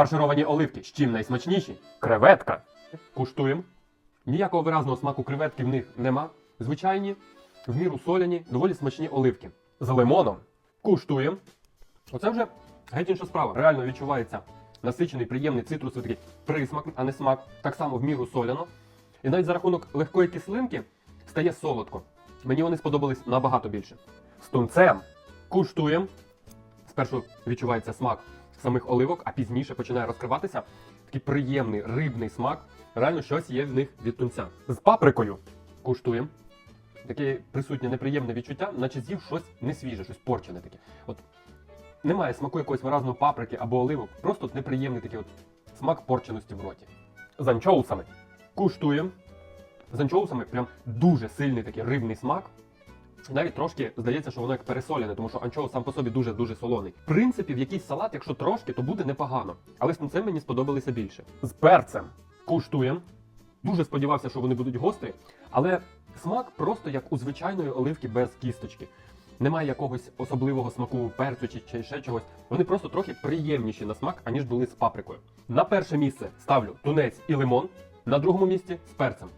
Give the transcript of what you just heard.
Фаршировані оливки. З чим найсмачніші? Креветка. Куштуємо. Ніякого виразного смаку креветки в них нема. Звичайні, в міру соляні, доволі смачні оливки. З лимоном. Куштуємо. Оце вже геть інша справа. Реально відчувається насичений, приємний цитрусовий такий присмак, а не смак. Так само в міру соляно. І навіть за рахунок легкої кислинки стає солодко. Мені вони сподобались набагато більше. З тунцем куштуємо. Спершу відчувається смак самих оливок, а пізніше починає розкриватися такий приємний рибний смак. Реально щось є в них від тунця. З паприкою куштуємо. Таке присутнє неприємне відчуття, наче з'їв щось несвіже, щось порчене таке. От немає смаку якоїсь виразної паприки або оливок, просто от неприємний такий от смак порченості в роті. З анчоусами куштуємо. З анчоусами прям дуже сильний такий рибний смак. Навіть трошки здається, що воно як пересолене, тому що анчоус сам по собі дуже-дуже солоний. В принципі, в якийсь салат, якщо трошки, то буде непогано. Але з тунцем мені сподобалися більше. З перцем куштуємо. Дуже сподівався, що вони будуть гострі, але смак просто як у звичайної оливки без кісточки. Немає якогось особливого смаку перцю чи, чи ще чогось. Вони просто трохи приємніші на смак, аніж були з паприкою. На перше місце ставлю тунець і лимон, на другому місці з перцем.